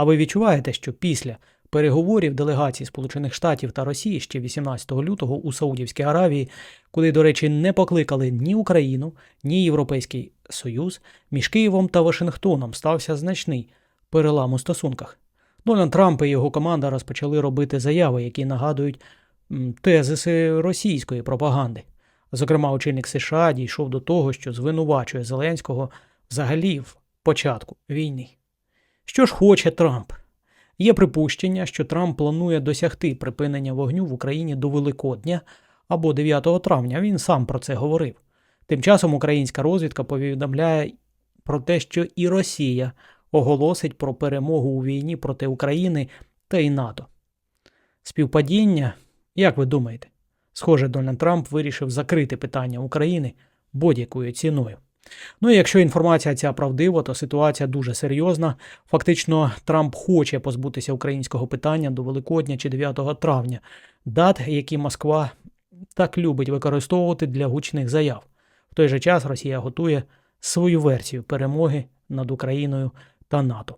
А ви відчуваєте, що після переговорів делегацій Сполучених Штатів та Росії ще 18 лютого у Саудівській Аравії, куди, до речі, не покликали ні Україну, ні Європейський Союз, між Києвом та Вашингтоном стався значний перелам у стосунках. Дональд Трамп і його команда розпочали робити заяви, які нагадують тезиси російської пропаганди. Зокрема, очільник США дійшов до того, що звинувачує Зеленського взагалі в початку війни. Що ж хоче Трамп? Є припущення, що Трамп планує досягти припинення вогню в Україні до Великодня або 9 травня. Він сам про це говорив. Тим часом українська розвідка повідомляє про те, що і Росія оголосить про перемогу у війні проти України та й НАТО. Співпадіння, як ви думаєте? Схоже, Дональд Трамп вирішив закрити питання України будь-якою ціною. Ну і якщо інформація ця правдива, то ситуація дуже серйозна. Фактично, Трамп хоче позбутися українського питання до Великодня чи 9 травня, дат, які Москва так любить використовувати для гучних заяв. В той же час Росія готує свою версію перемоги над Україною та НАТО.